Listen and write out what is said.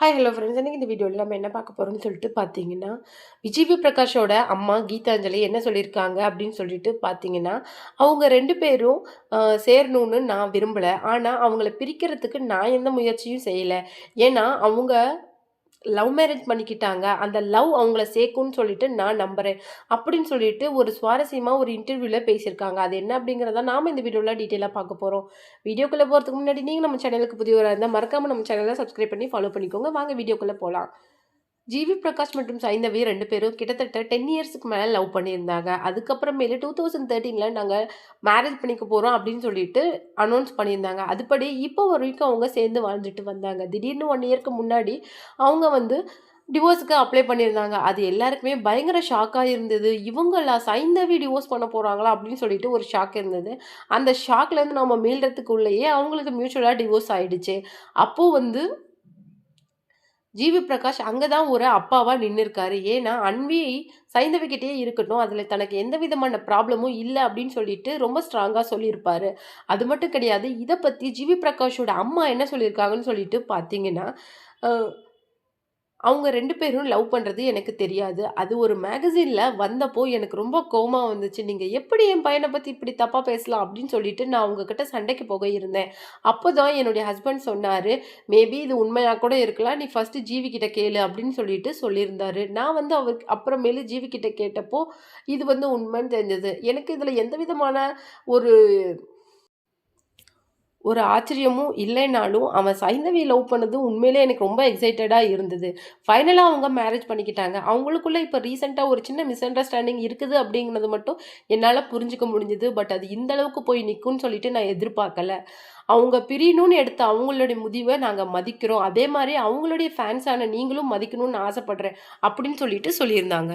Hi hello friends இன்றைக்கி இந்த வீடியோவில் நம்ம என்ன பார்க்க போகிறோம்னு சொல்லிட்டு பார்த்தீங்கன்னா விஜய்வி பிரகாஷோட அம்மா கீதாஞ்சலி என்ன சொல்லியிருக்காங்க அப்படின்னு சொல்லிட்டு பார்த்தீங்கன்னா அவங்க ரெண்டு பேரும் சேரணும்னு நான் விரும்பலை. ஆனால் அவங்கள பிரிக்கிறதுக்கு நான் எந்த முயற்சியும் செய்யலை. ஏன்னா அவங்க லவ் மேரேஜ் பண்ணிக்கிட்டாங்க. அந்த லவ் அவங்கள சேர்க்கும்னு சொல்லிட்டு நான் நம்புகிறேன் அப்படின்னு சொல்லிட்டு ஒரு சுவாரஸ்யமாக ஒரு இன்டர்வியூவில் பேசியிருக்காங்க. அது என்ன அப்படிங்கிறத நாம் இந்த வீடியோவில் டீட்டெயிலாக பார்க்க போகிறோம் வீடியோக்குள்ளே போகிறதுக்கு முன்னாடி நீங்கள் நம்ம சேனலுக்கு புதியவராக இருந்தால் மறக்காமல் நம்ம சேனலை சப்ஸ்கிரைப் பண்ணி ஃபாலோ பண்ணிக்கோங்க. வாங்க வீடியோக்குள்ளே போகலாம் ஜிவி பிரகாஷ் மற்றும் சைந்தவி ரெண்டு பேரும் கிட்டத்தட்ட டென் இயர்ஸ்க்கு மேலே லவ் பண்ணியிருந்தாங்க. அதுக்கப்புறமேலு டூ தௌசண்ட் தேர்ட்டீனில் நாங்கள் மேரேஜ் பண்ணிக்க போகிறோம் அப்படின்னு சொல்லிட்டு அனௌன்ஸ் பண்ணியிருந்தாங்க. அதுபடி இப்போ வரைக்கும் அவங்க சேர்ந்து வாழ்ந்துட்டு வந்தாங்க. திடீர்னு ஒன் இயர்க்கு முன்னாடி அவங்க வந்து டிவோர்ஸுக்கு அப்ளை பண்ணியிருந்தாங்க. அது எல்லாருக்குமே பயங்கர ஷாக்காக இருந்தது. இவங்களா சைந்தவி டிவோர்ஸ் பண்ண போகிறாங்களா அப்படின்னு சொல்லிட்டு ஒரு ஷாக் இருந்தது. அந்த ஷாக்லேருந்து நம்ம மீள்றதுக்குள்ளேயே அவங்களுக்கு மியூச்சுவலாக டிவோர்ஸ் ஆயிடுச்சு. அப்போது வந்து ஜிவி பிரகாஷ் அங்கே தான் ஒரு அப்பாவாக நின்றுருக்காரு ஏன்னா அன்வி சைந்தவிக்கிட்டே இருக்கட்டும் அதில் தனக்கு எந்த விதமான ப்ராப்ளமும் இல்லை அப்படின்னு சொல்லிட்டு ரொம்ப ஸ்ட்ராங்காக சொல்லியிருப்பார். அது மட்டும் கிடையாது இதை பற்றி ஜிவி பிரகாஷோட அம்மா என்ன சொல்லியிருக்காங்கன்னு சொல்லிட்டு பார்த்தீங்கன்னா அவங்க ரெண்டு பேரும் லவ் பண்ணுறது எனக்கு தெரியாது. அது ஒரு மேகசினில் வந்தப்போ எனக்கு ரொம்ப கோமா வந்துச்சு. நீங்கள் எப்படி என் பையனை பற்றி இப்படி தப்பாக பேசலாம் அப்படின்னு சொல்லிட்டு நான் உங்ககிட்ட சண்டைக்கு போக இருந்தேன். அப்போ தான் என்னுடைய ஹஸ்பண்ட் சொன்னார் மேபி இது உண்மையாக கூட இருக்கலாம். நீ ஃபஸ்ட்டு ஜீவி கிட்ட கேளு அப்படின்னு சொல்லிட்டு சொல்லியிருந்தாரு. நான் வந்து அவருக்கு அப்புறமேலு ஜீவி கிட்ட கேட்டப்போ இது வந்து உண்மைன்னு தெரிஞ்சது. எனக்கு இதில் எந்த விதமான ஒரு ஒரு ஆச்சரியமும் இல்லைனாலும் அவன் சைந்தவியை லவ் பண்ணது உண்மையிலே எனக்கு ரொம்ப எக்ஸைட்டடாக இருந்தது. ஃபைனலாக அவங்க மேரேஜ் பண்ணிக்கிட்டாங்க. அவங்களுக்குள்ளே இப்போ ரீசெண்டாக ஒரு சின்ன மிஸ் அண்டர்ஸ்டாண்டிங் இருக்குது அப்படிங்கிறது மட்டும் என்னால் புரிஞ்சுக்க முடிஞ்சுது. பட் அது இந்த அளவுக்கு போய் நிற்கும்னு சொல்லிட்டு நான் எதிர்பார்க்கல. அவங்க பிரியணும்னு எடுத்த அவங்களுடைய முடிவை நாங்கள் மதிக்கிறோம். அதே மாதிரி அவங்களுடைய ஃபேன்ஸான நீங்களும் மதிக்கணும்னு ஆசைப்படுறேன். அப்படின்னு சொல்லிட்டு சொல்லியிருந்தாங்க.